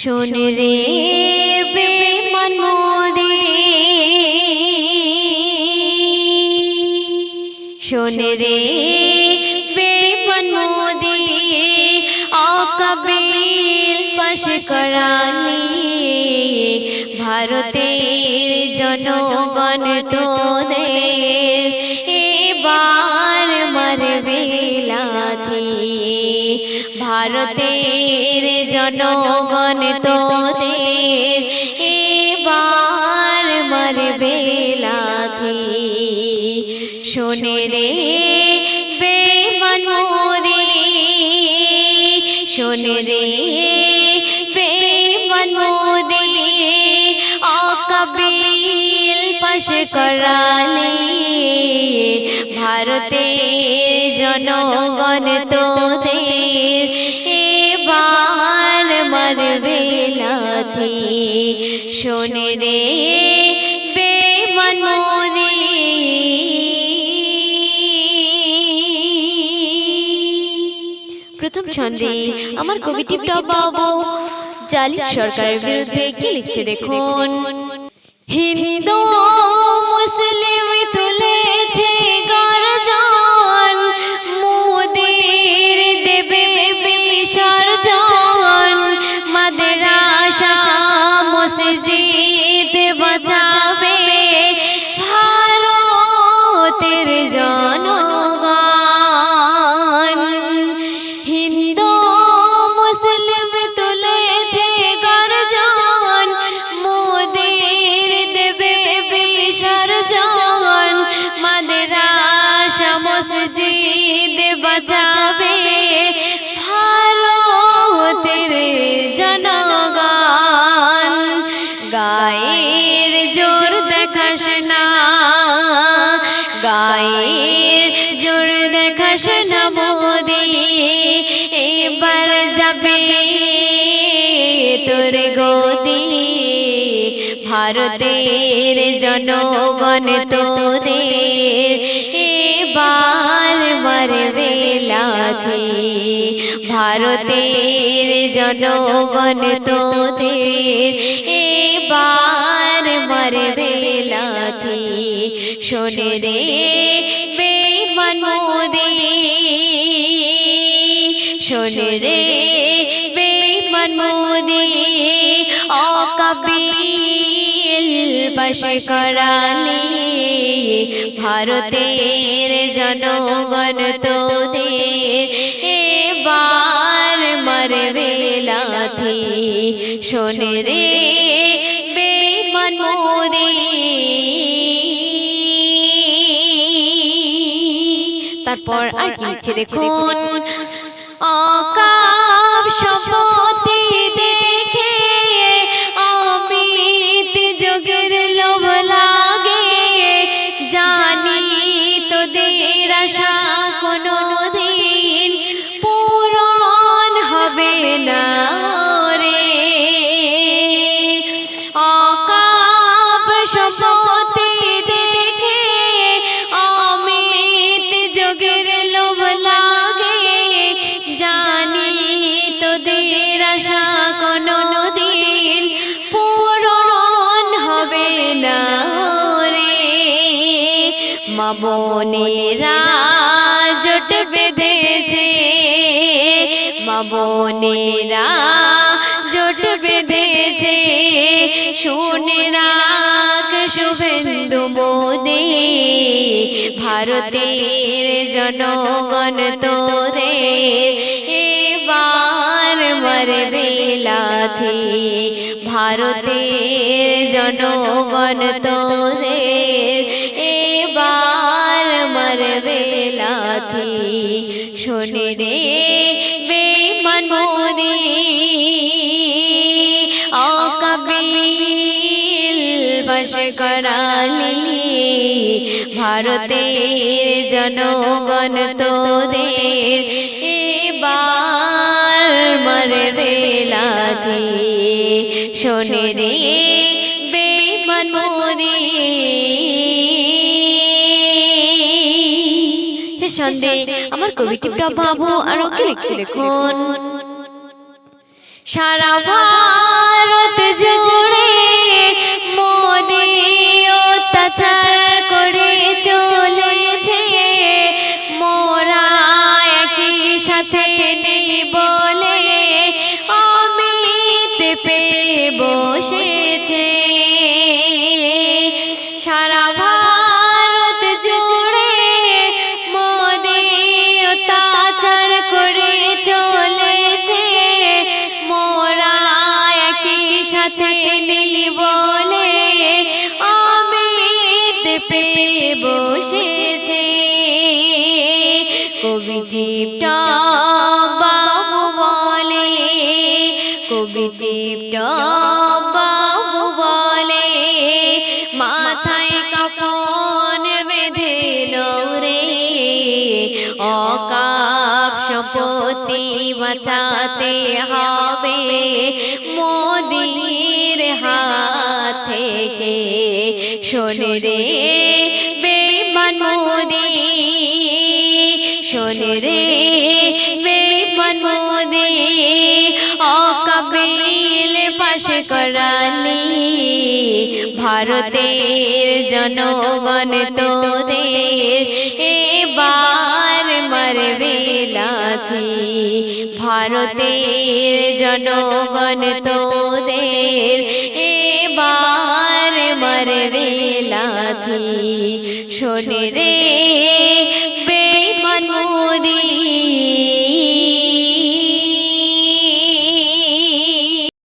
শোন রে বেমন মোদি শোন রে বেমন মোদি অকবিল পাশ করালি। ভারতের জনগণ তোদের। এবার মারবে লাথি। ভারতের জনগণ তোদের এবার মারবে লাথি। শোনে রে বেমন মোদি শোনে রে পাশ করালে ভারতের জনগণ তোদের এবার মারবে লাথি শোনে রে প্রথম ছন্দে আমার কবিটি বাবু জালিম সরকারের বিরুদ্ধে কি লিখছে দেখুন। হিন্দু মুসলিম তুলেছে গর্জন। মোদের দেবে বিসর্জন। মাদ্রাসা মসজিদ বাঁচাবে। ভারতের জনগণ। হিন্দু বাঁচাবে ভারতের জনগণ গায়ের জোর দেখাস না। গায়ের জোর দেখাস না মোদি এবার যাবে। তোর গদি, ভারতের জনগণ তোদের এবার মারবে লাথি। ভারতের জনগণ তোদের এবার মারবে লাথি। শোনে রে বেমন মোদি, শোনে রে মোদি অকবিল বশ করালি ভারতের জনগণ তোদের এবার মরবে লাথি শোনে রে বেমন মোদি তারপর আর কি দেখুন অকাপ সম্পত্তি আশা মা বোনেরা জোট বেঁধেছে মা বোনেরা জোট বেঁধেছে শুনে রাখ শুভেন্দু মোদী, ভারতের জনগণ তোদের। এবার মরবে লাথি, ভারতের জনগণ তোদের। এবার মরবে লাথি শোনে রে বেমন মোদি অকবিল বশ করালি ভারতের জনগণ তোদের এবার মরবে লাথি শোনে রে বেমন মোদি সন্ধে আমার কবিটি বাবু আর কে লিখছে দেখুন। সারা ভারত যে নীল বলে অমিত পেয়ে বসেছে। কবিটি বাবু বলে কবিটি সম্পত্তি বাঁচাতে হবে। মোদির হাত থেকে শোনে রে বেমান মোদি। শোনে রে বেমান মোদি। অকাবিল পাশে করালি। ভারতের জনগণ তোদের। এবার মারবে লাথি ভারতের জনগণ তোদের এবার মারবে লাথি শোনে রে